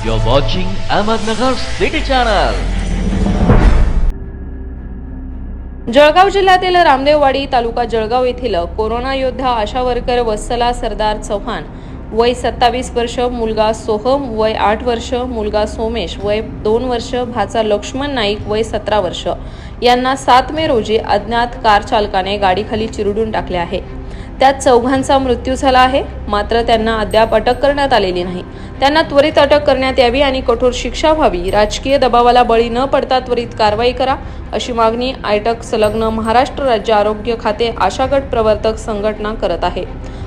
You're watching Ahmednagar City Channel. Jalgaon जिल्ह्यातील रामदेववाडी तालुका जळगाव येथील corona योद्धा आशा वर्कर वत्सला सरदार चव्हाण वय सत्तावीस वर्ष मुलगा सोहम वय आठ वर्ष मुलगा सोमेश वय दोन वर्ष भाचा लक्ष्मण नाईक वय सतरा वर्ष यांना सात मे रोजी अज्ञात कार चालकाने गाडीखाली चिरडून टाकले आहे त्यात चौघांचा मृत्यू झाला आहे. मात्र त्यांना अद्याप अटक करण्यात आलेली नाही. त्यांना त्वरित अटक करण्यात यावी आणि कठोर शिक्षा व्हावी. राजकीय दबावाला बळी न पडता त्वरित कारवाई करा अशी मागणी आयटक संलग्न महाराष्ट्र राज्य आरोग्य खाते आशागट प्रवर्तक संघटना करत आहे.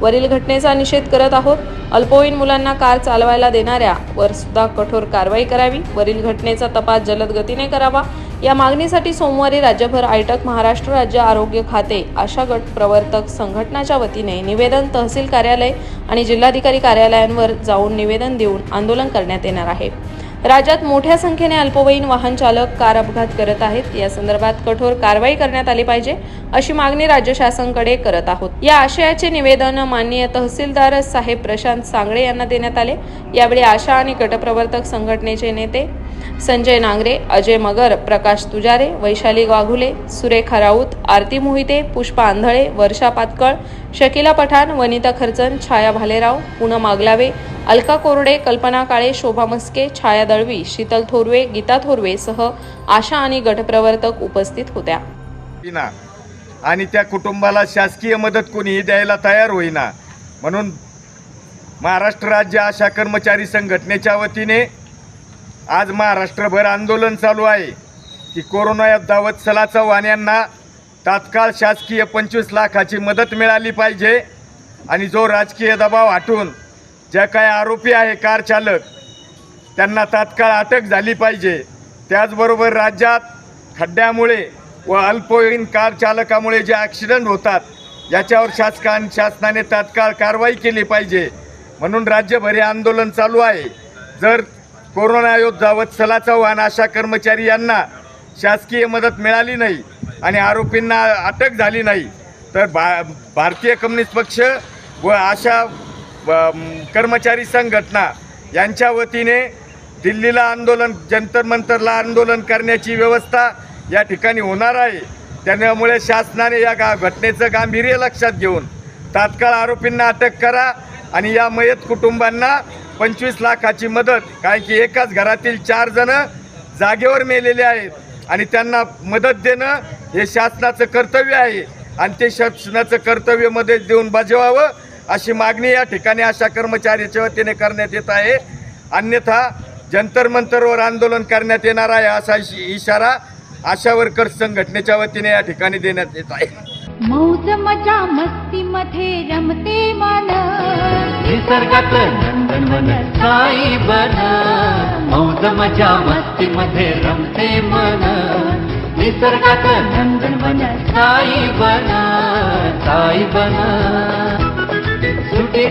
वरील घटनेचा निषेध करत आहोत. अल्पवयीन मुलांना कार चालवायला देणाऱ्या वर सुद्धा कठोर कारवाई करावी. वरील घटनेचा तपास जलद गतीने करावा. या मागणीसाठी सोमवारी राज्यभर आयटक महाराष्ट्र राज्य आरोग्य खाते आशा गट प्रवर्तक संघटनाच्या वतीने निवेदन तहसील कार्यालय आणि जिल्हाधिकारी कार्यालयांवर जाऊन निवेदन देऊन आंदोलन करण्यात येणार आहे. राज्यात मोठ्या संख्येने अल्पवयीन वाहन चालक कार अपघात करत आहेत. या संदर्भात कठोर कारवाई करण्यात आली पाहिजे अशी मागणी राज्य शासनाकडे करत आहोत. या आशयाचे निवेदन माननीय तहसीलदार साहेब प्रशांत सांगळे यांना देण्यात आले. यावेळी आशा आणि गटप्रवर्तक संघटनेचे नेते संजय नांगरे अजय मगर प्रकाश तुजारे वैशाली वाघुले सुरेखा राऊत आरती मोहिते पुष्पा आंधळे वर्षा पातकळ शकिला पठाण वनिता खर्चन छाया भालेराव पूनम आगलावे अलका कोरडे कल्पना काळे शोभा मस्के छाया दळवी शीतल थोरवे गीता थोरवे सह आशा आणि गटप्रवर्तक उपस्थित होत्या. होईना आणि त्या कुटुंबाला शासकीय मदत कोणीही द्यायला तयार होईना. म्हणून महाराष्ट्र राज्य आशा कर्मचारी संघटनेच्या वतीने आज महाराष्ट्रभर आंदोलन चालू आहे की कोरोना योद्धा सला चव्हाण यांना तात्काळ शासकीय पंचवीस लाखाची मदत मिळाली पाहिजे आणि जो राजकीय दबाव हटून ज्या काय आरोपी आहे कार चालक त्यांना तात्काळ अटक झाली पाहिजे. त्याचबरोबर राज्यात खड्ड्यामुळे व अल्पवयीन कार चालकामुळे जे ॲक्सिडेंट होतात याच्यावर शासकान शासनाने तात्काळ कारवाई केली पाहिजे. म्हणून राज्यभर हे आंदोलन चालू आहे. जर कोरोना योद्धा वत्सला चव्हाण अशा कर्मचारी यांना शासकीय मदत मिळाली नाही आणि आरोपींना अटक झाली नाही तर भा भारतीय कम्युनिस्ट पक्ष व अशा कर्मचारी संघटना यांच्या वतीने दिल्लीला आंदोलन जंतर मंतरला आंदोलन करण्याची व्यवस्था या ठिकाणी होणार आहे. त्यामुळे शासनाने या गा घटनेचं गांभीर्य लक्षात घेऊन तात्काळ आरोपींना अटक करा आणि या मयत कुटुंबांना पंचवीस लाखाची मदत काय की एकाच घरातील चार जण जागेवर मेलेले आहेत आणि त्यांना मदत देणं हे शासनाचं कर्तव्य आहे आणि ते शासनाचं कर्तव्य मदत देऊन बजवावं अशी मागणी या ठिकाणी अशा कर्मचाऱ्याच्या वतीने करण्यात येत आहे. अन्यथा जंतर मंतरवर आंदोलन करण्यात येणार आहे असा इश- इशारा आशा वर्कर्स संघटनेच्या वतीने या ठिकाणी देण्यात येत आहे. मौज मजा मस्ती मध्ये रमते मन. निसर्गात नंदनवन साई बन. मौज मजा मस्ती मध्ये रमते मन. निसर्गात नंदनवन साई बन. साई बन.